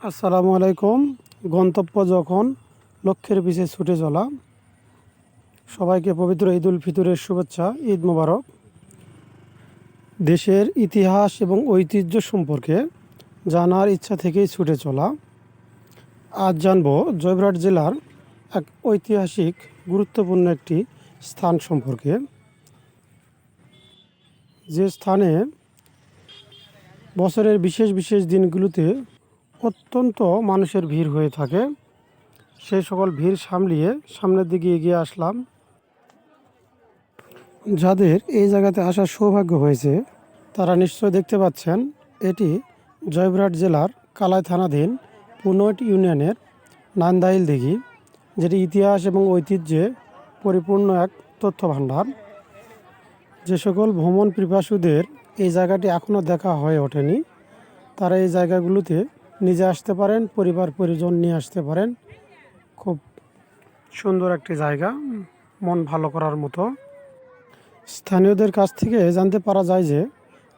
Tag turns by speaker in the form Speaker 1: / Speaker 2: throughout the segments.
Speaker 1: আসসালামু আলাইকুম। গন্তব্য যখন লক্ষ্যের পিছে ছুটে চলা। সবাইকে পবিত্র ঈদ উল ফিতরের শুভেচ্ছা, ঈদ মোবারক। দেশের ইতিহাস এবং ঐতিহ্য সম্পর্কে জানার ইচ্ছা থেকেই ছুটে চলা। আজ জানব জয়পুরহাট জেলার এক ঐতিহাসিক গুরুত্বপূর্ণ একটি স্থান সম্পর্কে। যে স্থানে বছরের বিশেষ বিশেষ দিনগুলোতে অত্যন্ত মানুষের ভিড় হয়ে থাকে। সেই সকল ভিড় সামলিয়ে সামনের দিকে এগিয়ে আসলাম। যাদের এই জায়গাতে আসার সৌভাগ্য হয়েছে, তারা নিশ্চয় দেখতে পাচ্ছেন, এটি জয়পুরহাট জেলার কালাই থানাধীন পুনট ইউনিয়নের নান্দাইল দিঘি, যেটি ইতিহাস এবং ঐতিহ্যে পরিপূর্ণ এক তথ্য ভাণ্ডার যে সকল ভ্রমণ পিপাসুদের এই জায়গাটি এখনও দেখা হয়ে ওঠেনি, তারা এই জায়গাগুলোতে নিজে আসতে পারেন, পরিবার, পরিজন নিয়ে আসতে পারেন। খুব সুন্দর একটি জায়গা, মন ভালো করার মতো। স্থানীয়দের কাছ থেকে জানতে পারা যায় যে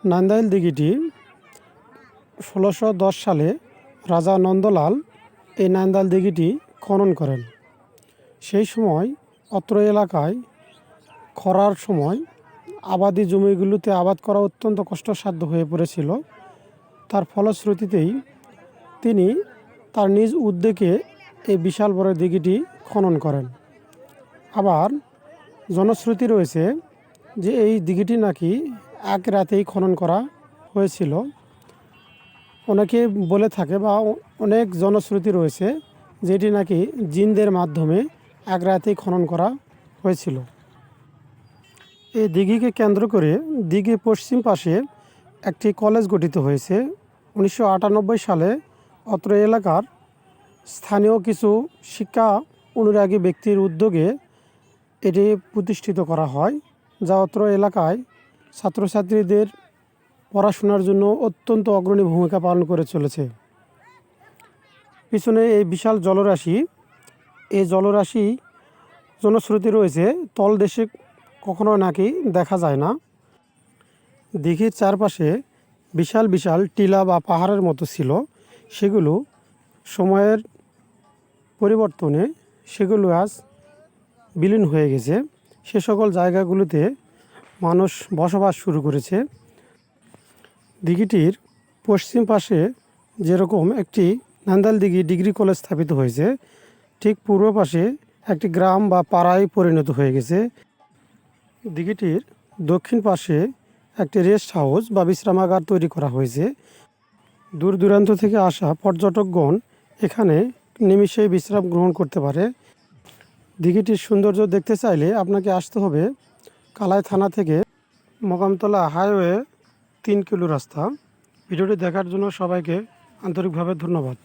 Speaker 1: নান্দাইল দিঘিটি ষোলোশো সালে রাজা নন্দলাল এই নান্দাইল দিঘিটি খনন করেন। সেই সময় অত্র এলাকায় খরার সময় আবাদি জমিগুলোতে আবাদ করা অত্যন্ত কষ্টসাধ্য হয়ে পড়েছিল। তার ফলশ্রুতিতেই তিনি তার নিজ উদ্যোগে এই বিশাল বড় দিঘিটি খনন করেন। আবার জনশ্রুতি রয়েছে যে এই দিঘিটি নাকি এক রাতেই খনন করা হয়েছিল। অনেকে বলে থাকে বা অনেক জনশ্রুতি রয়েছে যেটি নাকি জিনদের মাধ্যমে এক রাতেই খনন করা হয়েছিল। এই দিঘিকে কেন্দ্র করে দিঘির পশ্চিম পাশে একটি কলেজ গঠিত হয়েছে। উনিশশো আটানব্বই সালে অত্র এলাকার স্থানীয় কিছু শিক্ষা অনুরাগী ব্যক্তির উদ্যোগে এটি প্রতিষ্ঠিত করা হয়, যা অত্র এলাকায় ছাত্রছাত্রীদের পড়াশোনার জন্য অত্যন্ত অগ্রণী ভূমিকা পালন করে চলেছে। পিছনে এই বিশাল জলরাশি, এই জলরাশি জনশ্রুতি রয়েছে, তল দেশে কখনো নাকি দেখা যায় না। দিঘির চারপাশে বিশাল বিশাল টিলা বা পাহাড়ের মতো ছিল। সেগুলো সময়ের পরিবর্তনে সেগুলো আজ বিলীন হয়ে গেছে। সে সকল জায়গাগুলোতে মানুষ বসবাস শুরু করেছে। দিঘিটির পশ্চিম পাশে যেরকম একটি নান্দাল দিঘি ডিগ্রি কলেজ স্থাপিত হয়েছে, ঠিক পূর্ব পাশে একটি গ্রাম বা পাড়ায় পরিণত হয়ে গেছে। দিঘিটির দক্ষিণ পাশে একটি রেস্ট হাউস বা বিশ্রামাগার তৈরি করা হয়েছে। দূর দূরান্ত থেকে আসা পর্যটকগণ এখানে নিমিষেই বিশ্রাম গ্রহণ করতে পারে। দিঘিটির সৌন্দর্য দেখতে চাইলে আপনাকে আসতে হবে কালাই থানা থেকে মকামতলা হাইওয়ে তিন কিলো রাস্তা। ভিডিওটি দেখার জন্য সবাইকে আন্তরিকভাবে ধন্যবাদ।